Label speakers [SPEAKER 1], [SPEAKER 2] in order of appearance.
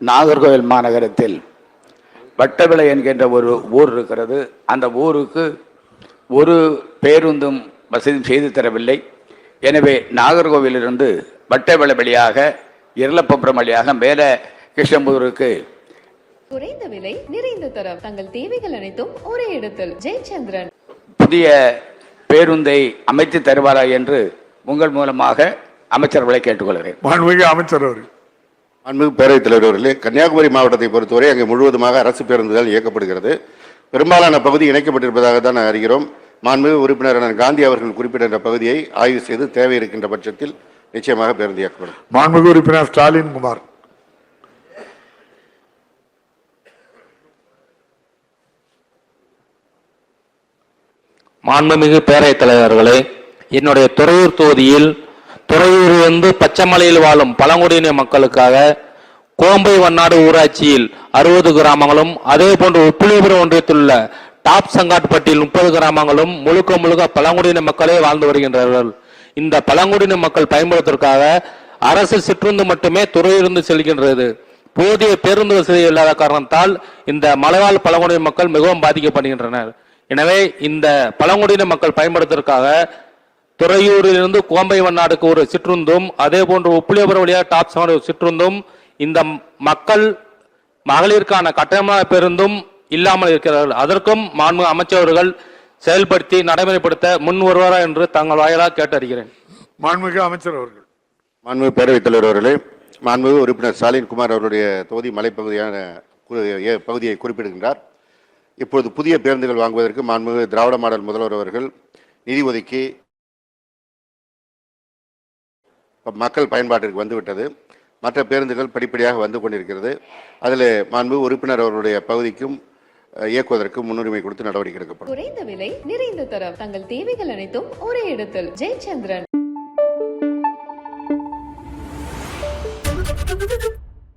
[SPEAKER 1] நாகர்கோவில் மாநகரத்தில் வட்டவிளை என்கின்ற ஒரு ஊர் இருக்கிறது. அந்த ஊருக்கு ஒரு பேருந்தும் வசதி செய்து தரவில்லை. எனவே நாகர்கோவிலிருந்து வட்டவிளை வழியாக இருளப்பபுரம் வழியாக மேலே கிருஷ்ணம்பூருக்கு
[SPEAKER 2] குறைந்த விலை நிறைந்த தரம். தங்கள் தேவைகள் அனைத்தும் ஒரே இடத்தில். ஜெயச்சந்திரன்.
[SPEAKER 1] புதிய பேருந்தை அமைத்து தருவாரா என்று உங்கள் மூலமாக அமைச்சர்களை கேட்டுக்கொள்கிறேன்.
[SPEAKER 3] மாண்புமிகு அமைச்சர் அவர்கள்.
[SPEAKER 4] அன்பு பேரவைத் தலைவர் அவர்களே கன்னியாகுமரி மாவட்டத்தை பொறுத்தவரை அங்கே முழுவதுமாக அரசு பேருந்துகள் இயக்கப்படுகிறது. பெரும்பாலான பகுதி இணைக்கப்பட்டிருப்பதாக தான் அறிகிறோம். மாண்புமிகு உறுப்பினர் அண்ணன் காந்தி அவர்கள் குறிப்பிட்ட பகுதியை ஆய்வு செய்து தேவை இருக்கின்ற பட்சத்தில் நிச்சயமாக பேருந்து இயக்கப்படும்.
[SPEAKER 3] மாண்புமிகு உறுப்பினர் ஸ்டாலின் குமார்.
[SPEAKER 5] மாண்புமிகு பேரவைத் தலைவர்களே என்னுடைய துறையூர் தொகுதியில் துறையூரிலிருந்து பச்சைமலையில் வாழும் பழங்குடியின மக்களுக்காக கோம்பை வண்ணாடு ஊராட்சியில் அறுபது கிராமங்களும் அதே போன்று உப்பிலிபுரம் ஒன்றியத்தில் உள்ள டாப் சங்காட்பட்டியில் முப்பது கிராமங்களும் முழுக்க முழுக்க பழங்குடியின மக்களே வாழ்ந்து வருகின்றார்கள் இந்த பழங்குடியின மக்கள் பயன்படுத்துவதற்காக அரசு சிற்றுந்து மட்டுமே துறையிலிருந்து செல்கின்றது. போதிய பேருந்து வசதி இல்லாத காரணத்தால் இந்த மலைவாழ் பழங்குடியின மக்கள் மிகவும் பாதிக்கப்படுகின்றனர். எனவே இந்த பழங்குடியின மக்கள் பயன்படுத்துவதற்காக துறையூரிலிருந்து கோம்பை வண்ணாடுக்கு ஒரு சிற்றுந்தும் அதே போன்று உப்பிலியபுரம் வழியாக டாப் செவன் ஒரு சிற்றுந்தும் இந்த மக்கள் மகளிருக்கான கட்டணமான பேருந்தும் இல்லாமல் இருக்கிறார்கள். அதற்கும் மாண்பு அமைச்சர்கள் செயல்படுத்தி நடைமுறைப்படுத்த முன் வருவாரா என்று தங்கள் வாயிலாக கேட்டறிகிறேன்.
[SPEAKER 3] மாண்புமிகு அமைச்சர் அவர்கள்.
[SPEAKER 4] மாண்புமிகு பேரவைத் தலைவர் அவர்களே மாண்புமிகு உறுப்பினர் ஸ்டாலின் குமார் அவருடைய தொகுதி மலைப்பகுதியான பகுதியை குறிப்பிடுகின்றார். இப்பொழுது புதிய பேருந்துகள் வாங்குவதற்கு மாண்புமிகு திராவிட மாடல் முதல்வர் அவர்கள் நிதி ஒதுக்கி மக்கள் பயன்பாட்டிற்கு வந்துவிட்டது மற்ற பேருந்துகள் படிப்படியாக வந்து கொண்டிருக்கிறது. அதில் மாண்பு உறுப்பினர் அவருடைய பகுதிக்கும் இயக்குவதற்கு முன்னுரிமை கொடுத்து நடவடிக்கை எடுக்கப்படும்.
[SPEAKER 2] குறைந்த விலை நிறைந்த தரம். தங்கள் தேவைகள் அனைத்தும் ஒரே இடத்தில். ஜெயச்சந்திரன்.